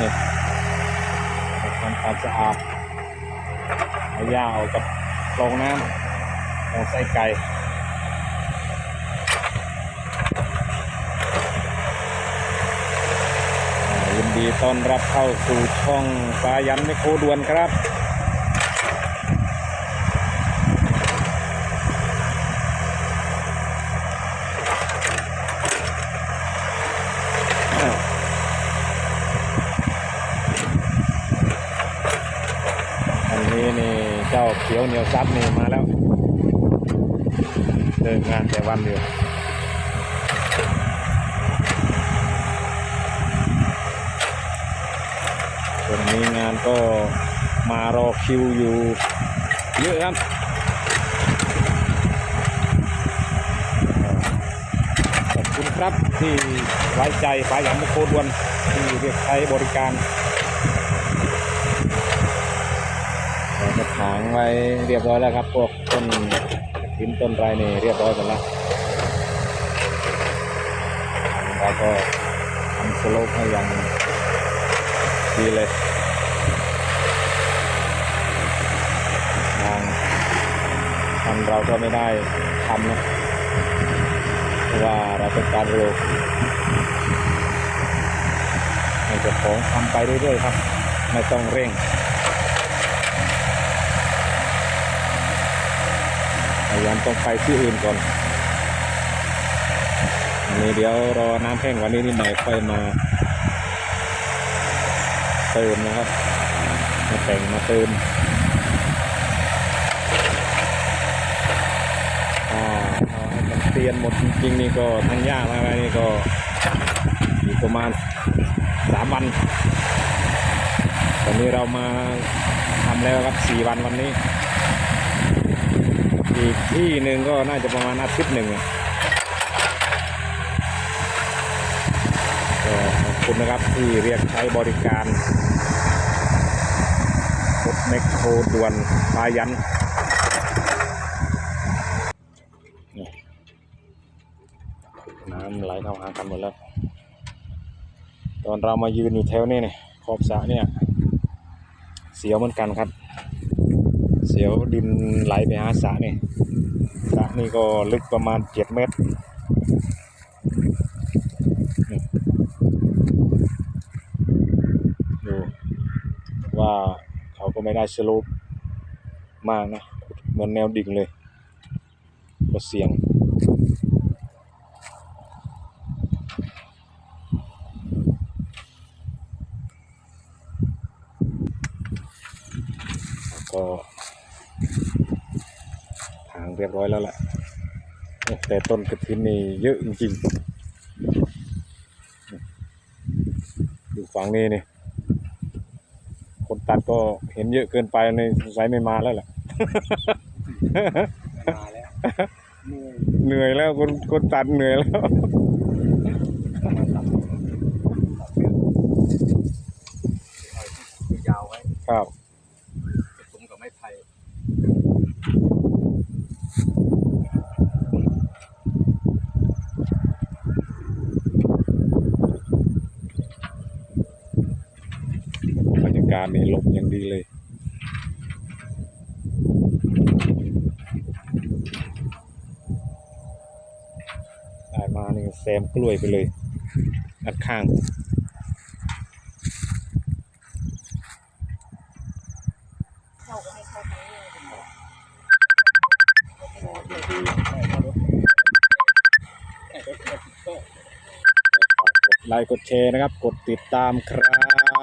นี่ทำความสะอาดเอาหญ้าออกกับโรงน้ำของไส้ไก่ยินดีต้อนรับเข้าสู่ช่องสายันไม่โคด่วนครับ อันนี้นี่ เจ้าเขียวเหนียวซับนี่มาแล้ว เดินงานแต่วันอยู่ส่วนนี้งานก็มารอคิวอยู่เยอะครับขอบคุณครับที่ไว้ใจสายันมโคดวนที่เรียกใช้บริการเราจะถางไว้เรียบร้อยแล้วครับ พวกต้นทิ้นต้นไรนี่เรียบร้อยหมดแล้วเราก็ทำสโลปให้อย่างดีเลยทางทำเราก็ไม่ได้ทำนะเพราะว่าเราเป็นการเร็วให้เจ้าของทำไปเรื่อยๆครับ ไม่ต้องเร่ง พยายามต้องไปที่อื่นก่อนนนี้เดี๋ยวรอน้ำแห้งว่านี้นิดหน่อยค่อยมาเติมนะครับ มาแต่งมาเติมอ่าเตียนหมดจริงๆนี่ก็ทั้งยากอะไรนี่ก็อยู่ประมาณสามวัน ตอนนี้เรามาทำแล้วครับสี่วันวันนี้ อีกที่หนึ่งก็น่าจะประมาณอาทิตย์หนึ่งก็ขอบคุณนะครับที่เรียกใช้บริการรถแมคโครด่วนพายันน้ำไหลเข้าหากันหมดแล้ว ตอนเรามายืนอยู่แถวนี้เนี่ยขอบสระเนี่ย เสียวเหมือนกันครับ เสียวดินไหลไปหาสระนี่สระนี่ก็ลึกประมาณเจ็ดเมตรดูว่าเขาก็ไม่ได้สโลปมากนะเหมือนแนวดิ่งเลยก็เสี่ยงก็างเรียบร้อยแล้วแหละโอ้แต่ต้นกระถินนี่เยอะจริงๆดูฝั่งนี้นี่คนตัดก็เห็นเยอะเกินไปในสงสัยไม่มาแล้วแหละมาแล้วเหนื่อยเหนื่อยแล้วคนคนตัดเหนื่อยแล้วยาวไว้ครับ ผสมกับไม้ไผ่ บรรยา กาศนี่ลมอย่างดีเลย ได้มานี่แซมกล้วยไปเลยอัดข้างไลค์กดแชร์นะครับ กดติดตามครับ